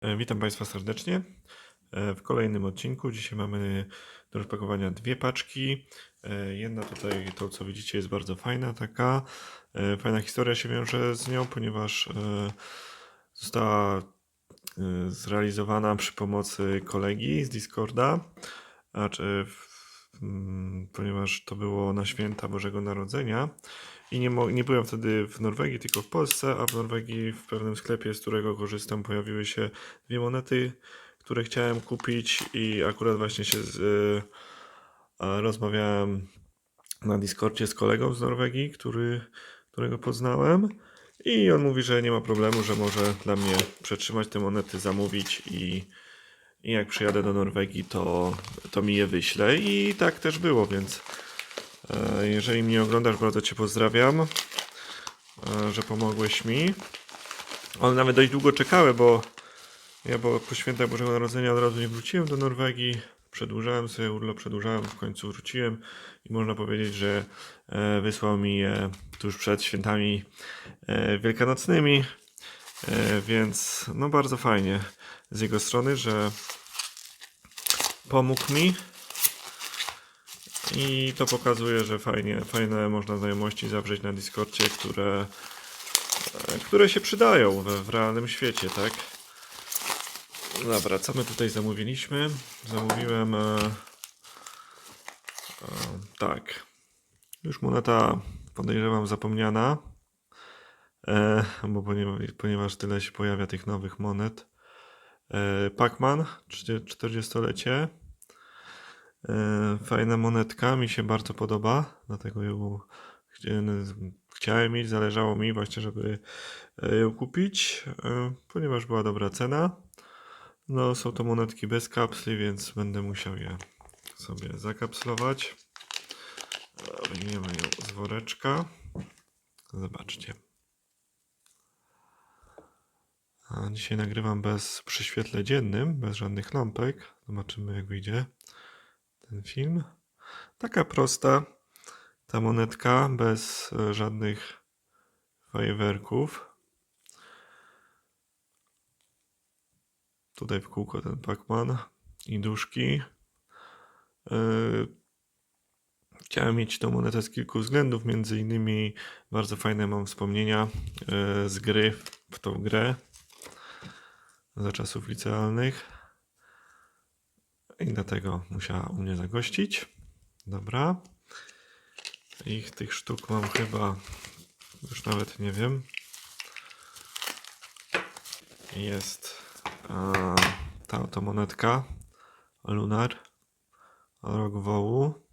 E, Witam Państwa serdecznie e, w kolejnym odcinku. Dzisiaj mamy do rozpakowania dwie paczki. E, Jedna tutaj, to co widzicie, jest bardzo fajna, taka. Fajna historia się wiąże z nią, ponieważ została zrealizowana przy pomocy kolegi z Discorda, a, czy, w- mm, ponieważ to było na święta Bożego Narodzenia. I nie, nie byłem wtedy w Norwegii, tylko w Polsce, a w Norwegii w pewnym sklepie, z którego korzystam, pojawiły się dwie monety, które chciałem kupić i akurat właśnie się z, y, rozmawiałem na Discordzie z kolegą z Norwegii, który, którego poznałem i on mówi, że nie ma problemu, że może dla mnie przetrzymać te monety, zamówić i, i jak przyjadę do Norwegii, to, to mi je wyśle i tak też było, więc e, jeżeli mnie oglądasz, bardzo Cię pozdrawiam, e, że pomogłeś mi. One nawet dość długo czekały, bo ja bo po świętach Bożego Narodzenia od razu nie wróciłem do Norwegii. Przedłużałem sobie urlop, przedłużałem, w końcu wróciłem i można powiedzieć, że e, wysłał mi je tuż przed świętami wielkanocnymi. E, więc no bardzo fajnie z jego strony, że pomógł mi. I to pokazuje, że fajnie, fajne można znajomości zawrzeć na Discordzie, które, e, które się przydają w, w realnym świecie, tak? Dobra, co my tutaj zamówiliśmy? Zamówiłem. E, e, tak. Już moneta podejrzewam zapomniana. E, bo ponieważ, tyle się pojawia tych nowych monet. E, Pacman, 40-lecie. E, fajna monetka, mi się bardzo podoba, dlatego ją chci- chciałem mieć, zależało mi właśnie, żeby e, ją kupić, e, ponieważ była dobra cena. No, są to monetki bez kapsli, więc będę musiał je sobie zakapslować. Wyjmiemy ją z woreczka. Zobaczcie. Dzisiaj nagrywam bez przy świetle dziennym, bez żadnych lampek. Zobaczymy jak wyjdzie ten film. Taka prosta ta monetka, bez e, żadnych fajerwerków. Tutaj w kółko ten Pacman i duszki. Yy, Chciałem mieć tą monetę z kilku względów, między innymi bardzo fajne mam wspomnienia yy, z gry w tą grę za czasów licealnych. I dlatego musiała u mnie zagościć. Dobra. Ich tych sztuk mam chyba już nawet nie wiem. Jest a, ta oto monetka Lunar Rok Wołu.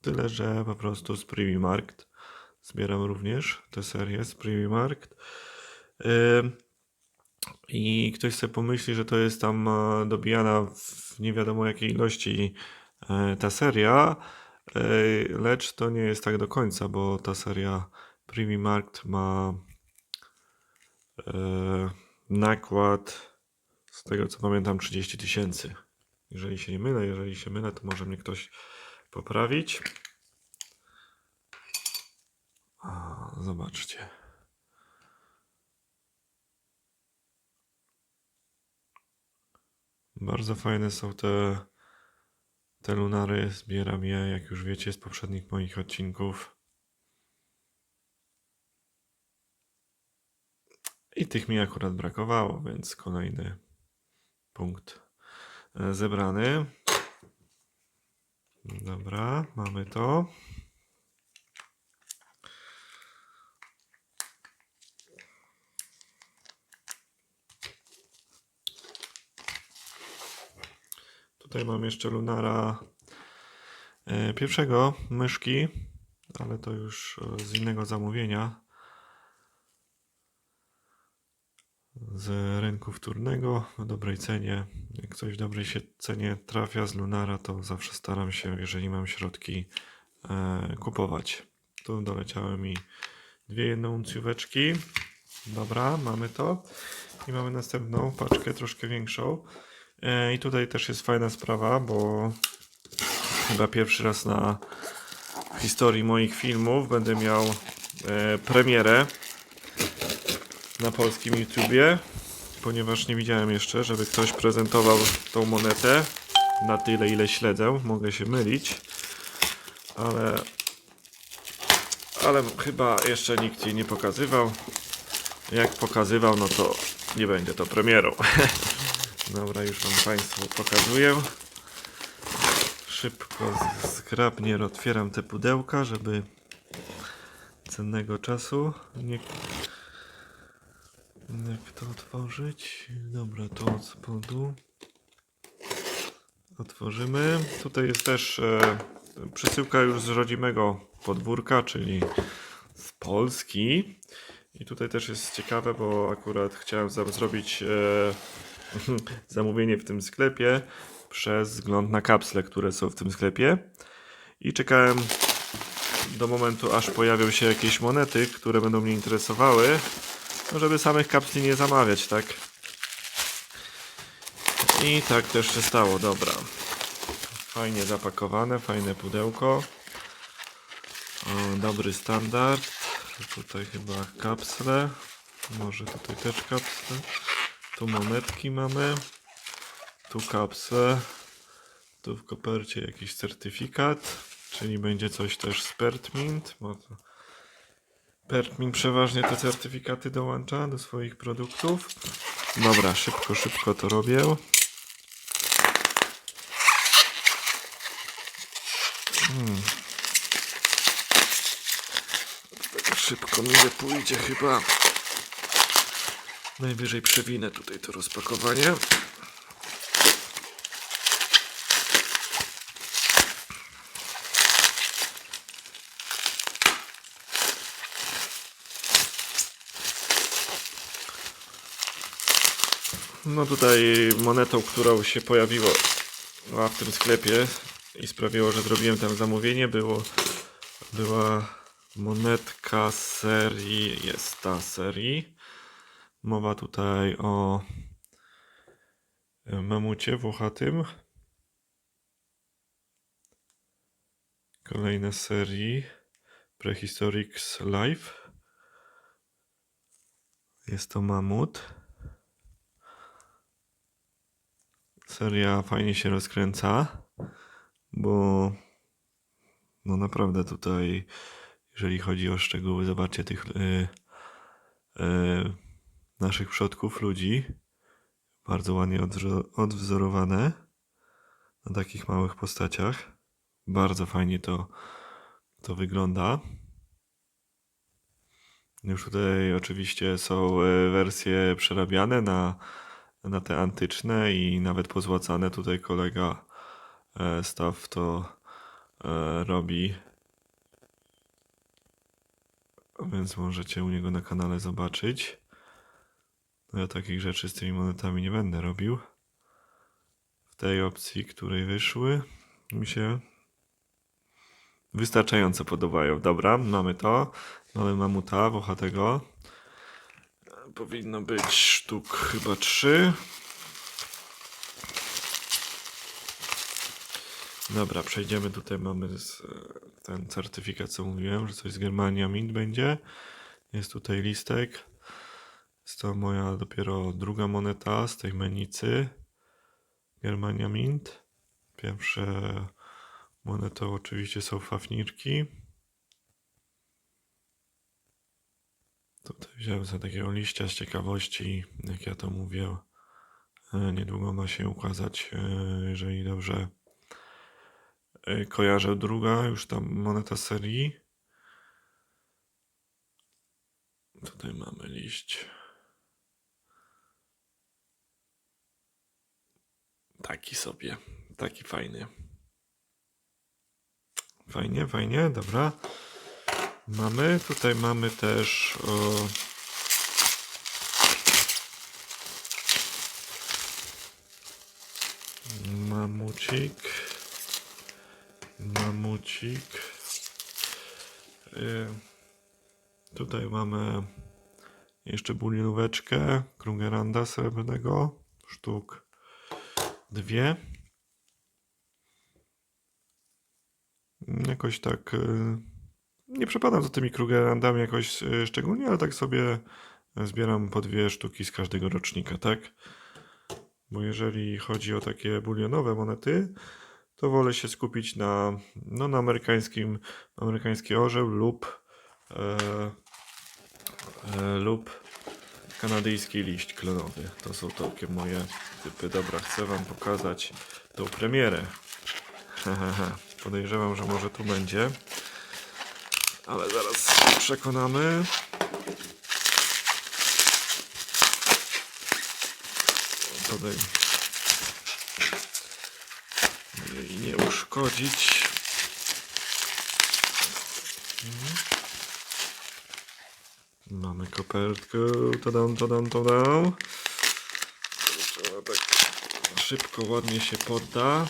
Tyle, że po prostu z Privy Markt. Zbieram również tę serię z Privy Markt. I ktoś sobie pomyśli, że to jest tam e, dobijana w nie wiadomo jakiej ilości e, ta seria, e, lecz to nie jest tak do końca, bo ta seria Privy Markt ma nakład, z tego co pamiętam, 30 tysięcy. Jeżeli się nie mylę, jeżeli się mylę, to może mnie ktoś poprawić. Zobaczcie. Bardzo fajne są te, te lunary. Zbieram je, jak już wiecie, z poprzednich moich odcinków. I tych mi akurat brakowało, więc kolejny punkt e, zebrany. Dobra, mamy to. Tutaj mam jeszcze Lunara e, pierwszego, myszki, ale to już e, z innego zamówienia. Z rynku wtórnego w dobrej cenie. Jak coś w dobrej się cenie trafia z Lunara, to zawsze staram się, jeżeli mam środki, e, kupować. Tu doleciały mi dwie jednouncjóweczki. Dobra, mamy to. I mamy następną paczkę, troszkę większą. E, I tutaj też jest fajna sprawa, bo chyba pierwszy raz na historii moich filmów będę miał e, premierę na polskim YouTubie, ponieważ nie widziałem jeszcze, żeby ktoś prezentował tą monetę na tyle, ile śledzę. Mogę się mylić, ale, ale chyba jeszcze nikt jej nie pokazywał. Jak pokazywał, no to nie będzie to premierą. Dobra, już Wam Państwu pokazuję. Szybko, zgrabnie otwieram te pudełka, żeby cennego czasu nie... Jak to otworzyć? Dobra, to od spodu. Otworzymy. Tutaj jest też e, przesyłka już z rodzimego podwórka, czyli z Polski. I tutaj też jest ciekawe, bo akurat chciałem zrobić e, zamówienie w tym sklepie przez wzgląd na kapsle, które są w tym sklepie. I czekałem do momentu, aż pojawią się jakieś monety, które będą mnie interesowały, no żeby samych kapsli nie zamawiać, tak? I tak też się stało, dobra. Fajnie zapakowane, fajne pudełko. O, dobry standard. Tutaj chyba kapsle. Może tutaj też kapsle. Tu monetki mamy. Tu kapsle. Tu w kopercie jakiś certyfikat. Czyli będzie coś też z Pertmint. Bo to Pertmint przeważnie te certyfikaty dołącza do swoich produktów. Dobra, szybko, szybko to robię. Tak szybko mi nie pójdzie chyba. Najwyżej przewinę tutaj to rozpakowanie. No tutaj monetą, którą się pojawiła w tym sklepie i sprawiło, że zrobiłem tam zamówienie, było, była monetka serii, jest ta serii. Mowa tutaj o mamucie włochatym. Kolejne serii Prehistorics Life. Jest to mamut. Seria fajnie się rozkręca, bo no naprawdę tutaj, jeżeli chodzi o szczegóły, zobaczcie tych y, y, naszych przodków, ludzi, bardzo ładnie odwzo- odwzorowane na takich małych postaciach. Bardzo fajnie to, to wygląda. Już tutaj oczywiście są e, wersje przerabiane na, na te antyczne i nawet pozłacane. Tutaj kolega e, Staw to e, robi. Więc możecie u niego na kanale zobaczyć. No ja takich rzeczy z tymi monetami nie będę robił. W tej opcji, której wyszły, mi się wystarczająco podobają. Dobra, mamy to. Mamy mamuta włochatego. Powinno być sztuk chyba trzy. Dobra, przejdziemy tutaj. Mamy ten certyfikat, co mówiłem, że coś z Germania Mint będzie. Jest tutaj listek. Jest to moja dopiero druga moneta z tej menicy. Germania Mint. Pierwsze monetą oczywiście są fafnirki. Tutaj wziąłem sobie takiego liścia z ciekawości, jak ja to mówię. E, Niedługo ma się ukazać, e, jeżeli dobrze e, kojarzę, druga już tam moneta serii. Tutaj mamy liść. Taki sobie, taki fajny. Fajnie, fajnie, dobra. Mamy, tutaj mamy też o, mamucik. Mamucik. Y, tutaj mamy jeszcze bulienóweczkę Krugeranda srebrnego. Sztuk dwie. jakoś tak e, nie przepadam za tymi Krugerrandami jakoś e, szczególnie, ale tak sobie zbieram po dwie sztuki z każdego rocznika, tak? Bo jeżeli chodzi o takie bulionowe monety, to wolę się skupić na, no, na amerykańskim, amerykański orzeł lub, e, e, lub kanadyjski liść klonowy. To są takie moje typy. Dobra, chcę Wam pokazać tą premierę. Podejrzewam, że może tu będzie. Ale zaraz przekonamy. Tutaj jej nie uszkodzić. Mamy kopertkę. Tadam, tadam, tadam. Trzeba tak szybko, ładnie się podda.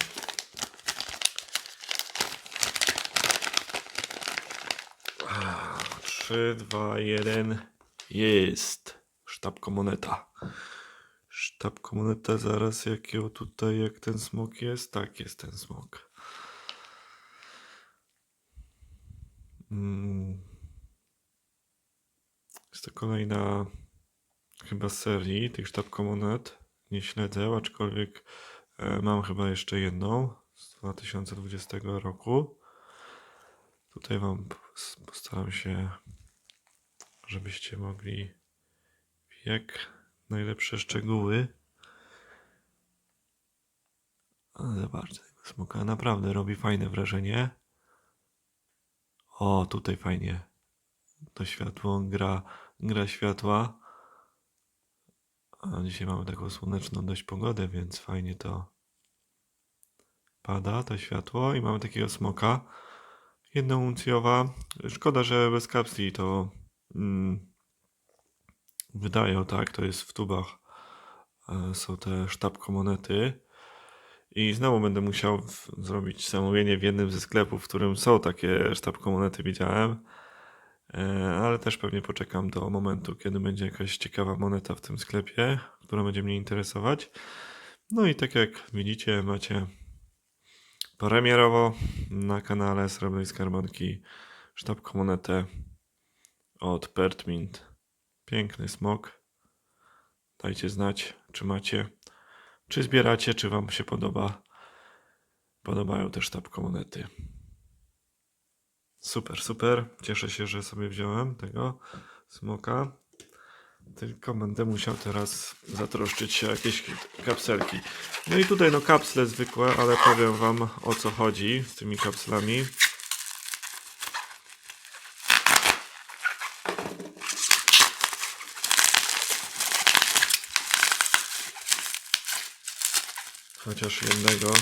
Trzy, dwa, jeden. Jest. Sztabko moneta. Sztabko moneta, zaraz jak ją tutaj, jak ten smok jest. Tak, jest ten smok. Mm. Jest to kolejna chyba serii tych sztabko monet. Nie śledzę, aczkolwiek e, mam chyba jeszcze jedną z 2020 roku. Tutaj Wam pos- postaram się, żebyście mogli jak najlepsze szczegóły. Ale zobaczcie, tego smoka naprawdę robi fajne wrażenie. O, tutaj fajnie. To światło gra, gra światła. A dzisiaj mamy taką słoneczną dość pogodę, więc fajnie to pada, to światło. I mamy takiego smoka. Jednouncjowa. Szkoda, że bez kapsli to mm, wydają, tak? To jest w tubach. e, Są te sztabko monety. I znowu będę musiał w, zrobić zamówienie w jednym ze sklepów, w którym są takie sztabko monety, widziałem. E, Ale też pewnie poczekam do momentu, kiedy będzie jakaś ciekawa moneta w tym sklepie, która będzie mnie interesować. No i tak jak widzicie, macie premierowo na kanale Srebrnej Skarbonki sztabko monetę od Pertmint. Piękny smok. Dajcie znać, czy macie, czy zbieracie, czy wam się podoba. Podobają też sztabko monety. Super, super. Cieszę się, że sobie wziąłem tego smoka. Tylko będę musiał teraz zatroszczyć się o jakieś kapselki. No i tutaj no kapsle zwykłe, ale powiem wam o co chodzi z tymi kapslami. Chociaż jednego.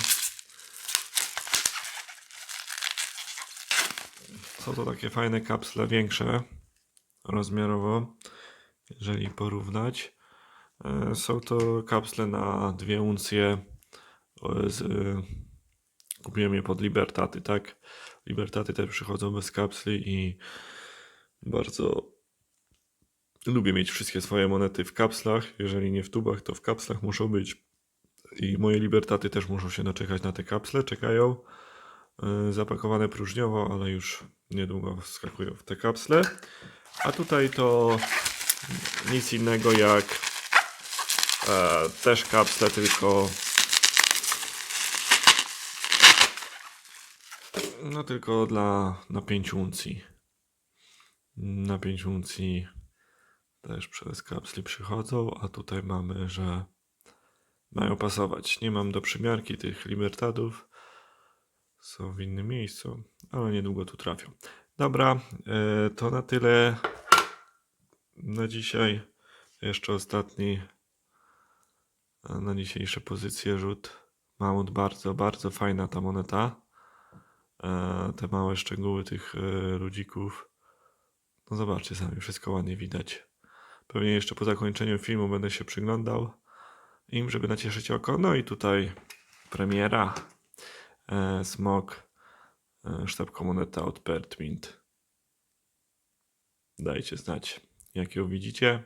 Są to takie fajne kapsle, większe rozmiarowo, jeżeli porównać. E, Są to kapsle na dwie uncje. E, kupiłem je pod Libertaty, tak? Libertaty też przychodzą bez kapsli i bardzo lubię mieć wszystkie swoje monety w kapslach. Jeżeli nie w tubach, to w kapslach muszą być. I moje Libertaty też muszą się doczekać na te kapsle. Czekają. E, Zapakowane próżniowo, ale już niedługo wskakują w te kapsle. A tutaj to nic innego jak e, też kapsle, tylko no tylko dla na 5 uncji. Na 5 uncji też przez kapsli przychodzą, a tutaj mamy, że mają pasować. Nie mam do przymiarki tych libertadów. Są w innym miejscu, ale niedługo tu trafią. Dobra, e, to na tyle na dzisiaj. Jeszcze ostatni e, na dzisiejsze pozycje rzut. Mamut bardzo, bardzo fajna ta moneta. E, Te małe szczegóły tych ludzików. No zobaczcie sami, wszystko ładnie widać. Pewnie jeszcze po zakończeniu filmu będę się przyglądał im, żeby nacieszyć oko. No i tutaj premiera. E, Smok. E, Sztabko moneta od Pertmint. Dajcie znać, jak ją widzicie.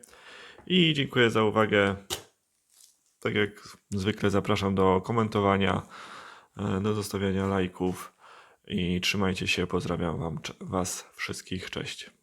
I dziękuję za uwagę. Tak jak zwykle zapraszam do komentowania, e, do zostawiania lajków i trzymajcie się. Pozdrawiam wam, Was wszystkich. Cześć.